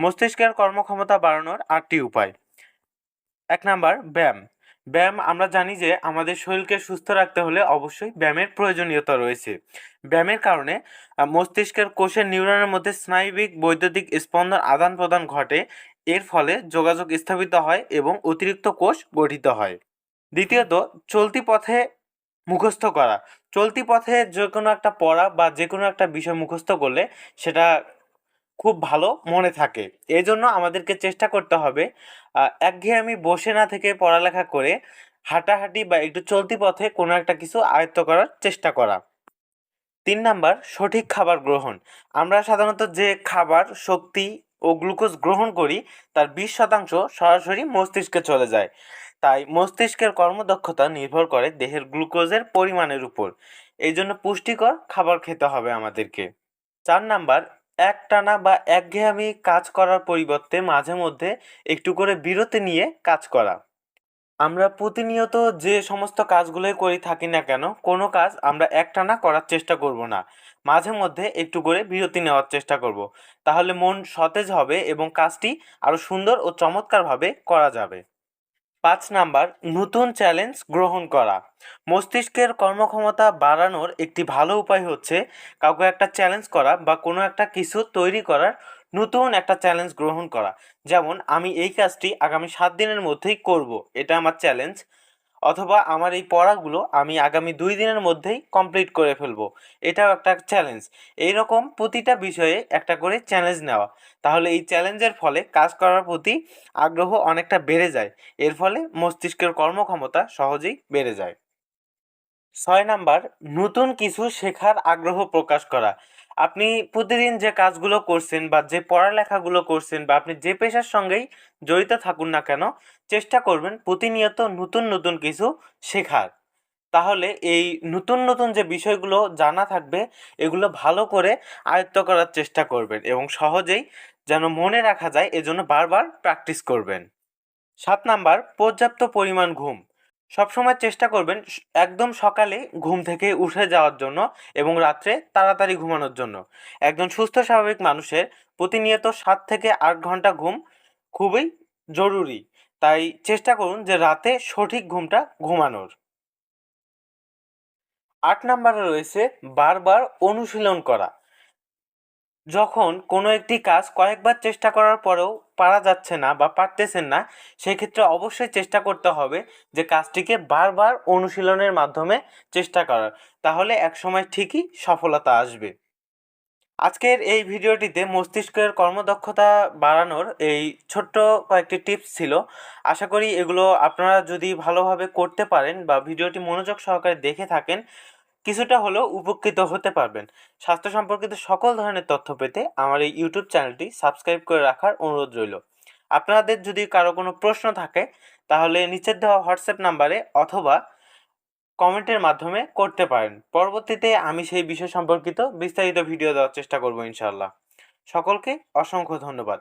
মস্তিষ্কের কর্মক্ষমতা বাড়ানোর আটটি উপায়। এক নাম্বার, ব্যায়াম। ব্যায়াম আমরা জানি যে আমাদের শরীরকে সুস্থ রাখতে হলে অবশ্যই ব্যায়ামের প্রয়োজনীয়তা রয়েছে। ব্যায়ামের কারণে মস্তিষ্কের কোষের নিউরনের মধ্যে স্নায়বিক বৈদ্যুতিক স্পন্দন আদান প্রদান ঘটে। এর ফলে যোগাযোগ স্থাপিত হয় এবং অতিরিক্ত কোষ গঠিত হয়। দ্বিতীয়ত, চলতি পথে মুখস্থ করা। চলতি পথে যে কোনো একটা পড়া বা যে কোনো একটা বিষয় মুখস্থ করলে সেটা খুব ভালো মনে থাকে। এই জন্য আমাদেরকে চেষ্টা করতে হবে একঘেয়েমি বসে না থেকে পড়ালেখা করে হাঁটাহাঁটি বা একটু চলতি পথে কোনো একটা কিছু আয়ত্ত করার চেষ্টা করা। তিন নাম্বার, সঠিক খাবার গ্রহণ। আমরা সাধারণত যে খাবার, শক্তি ও গ্লুকোজ গ্রহণ করি, তার বিশ শতাংশ সরাসরি মস্তিষ্কে চলে যায়। তাই মস্তিষ্কের কর্মদক্ষতা নির্ভর করে দেহের গ্লুকোজের পরিমাণের উপর। এই জন্য পুষ্টিকর খাবার খেতে হবে আমাদেরকে। চার নাম্বার একটানা বা একঘেয়েমি কাজ করার পরিবর্তে মাঝে মধ্যে একটু করে বিরতি নিয়ে কাজ করা। আমরা প্রতিনিয়ত যে সমস্ত কাজগুলোই করি থাকি না কেন, কোনো কাজ আমরা একটানা করার চেষ্টা করব না। মাঝে মধ্যে একটু করে বিরতি নেওয়ার চেষ্টা করব। তাহলে মন সতেজ হবে এবং কাজটি আরও সুন্দর ও চমৎকারভাবে করা যাবে। পাঁচ নাম্বার, নতুন চ্যালেঞ্জ গ্রহণ করা। মস্তিষ্কের কর্মক্ষমতা বাড়ানোর একটি ভালো উপায় হচ্ছে কাউকে একটা চ্যালেঞ্জ করা বা কোনো একটা কিছু তৈরি করার নতুন একটা চ্যালেঞ্জ গ্রহণ করা। যেমন, আমি এই কাজটি আগামী সাত দিনের মধ্যেই করব। এটা আমার চ্যালেঞ্জ। অথবা আমার এই পড়াগুলো আমি আগামী দুই দিনের মধ্যেই কমপ্লিট করে ফেলব। এটাও একটা চ্যালেঞ্জ এইরকম প্রতিটা বিষয়ে একটা করে চ্যালেঞ্জ নেওয়া। তাহলে এই চ্যালেঞ্জের ফলে কাজ করার প্রতি আগ্রহ অনেকটা বেড়ে যায়। এর ফলে মস্তিষ্কের কর্মক্ষমতা সহজেই বেড়ে যায়। ছয় নাম্বার, নতুন কিছু শেখার আগ্রহ প্রকাশ করা। আপনি প্রতিদিন যে কাজগুলো করছেন বা যে পড়ালেখাগুলো করছেন বা আপনি যে পেশার সঙ্গেই জড়িত থাকুন না কেন চেষ্টা করবেন প্রতিনিয়ত নতুন নতুন কিছু শেখার। তাহলে এই নতুন নতুন যে বিষয়গুলো জানা থাকবে, এগুলো ভালো করে আয়ত্ত করার চেষ্টা করবেন এবং সহজেই যেন মনে রাখা যায়, এজন্য বারবার প্র্যাকটিস করবেন। সাত নাম্বার, পর্যাপ্ত পরিমাণ ঘুম। সবসময় চেষ্টা করবেন একদম সকালে ঘুম থেকে উঠে যাওয়ার জন্য এবং রাত্রে তাড়াতাড়ি ঘুমানোর জন্য। একজন সুস্থ, স্বাভাবিক মানুষের প্রতিনিয়ত সাত থেকে আট ঘণ্টা ঘুম খুবই জরুরি। তাই চেষ্টা করুন যে রাতে সঠিক ঘুমটা ঘুমানোর। আট নাম্বারে রয়েছে বারবার অনুশীলন করা। যখন কোনো একটি কাজ কয়েকবার চেষ্টা করার পরেও পারা যাচ্ছে না বা পারতেছেন না, সেক্ষেত্রে অবশ্যই চেষ্টা করতে হবে যে কাজটিকে বারবার অনুশীলনের মাধ্যমে চেষ্টা করার। তাহলে একসময় ঠিকই সফলতা আসবে। আজকের এই ভিডিওটিতে মস্তিষ্কের কর্মদক্ষতা বাড়ানোর এই ছোট্ট কয়েকটি টিপস ছিল। আশা করি এগুলো আপনারা যদি ভালোভাবে করতে পারেন বা ভিডিওটি মনোযোগ সহকারে দেখে থাকেন, কিছুটা হলেও উপকৃত হতে পারবেন। স্বাস্থ্য সম্পর্কিত সকল ধরনের তথ্য পেতে আমার এই ইউটিউব চ্যানেলটি সাবস্ক্রাইব করে রাখার অনুরোধ রইল। আপনাদের যদি কারও কোনো প্রশ্ন থাকে, তাহলে নিচের দেওয়া হোয়াটসঅ্যাপ নাম্বারে অথবা কমেন্টের মাধ্যমে করতে পারেন। পরবর্তীতে আমি সেই বিষয় সম্পর্কিত বিস্তারিত ভিডিও দেওয়ার চেষ্টা করব ইনশাল্লাহ সকলকে অসংখ্য ধন্যবাদ।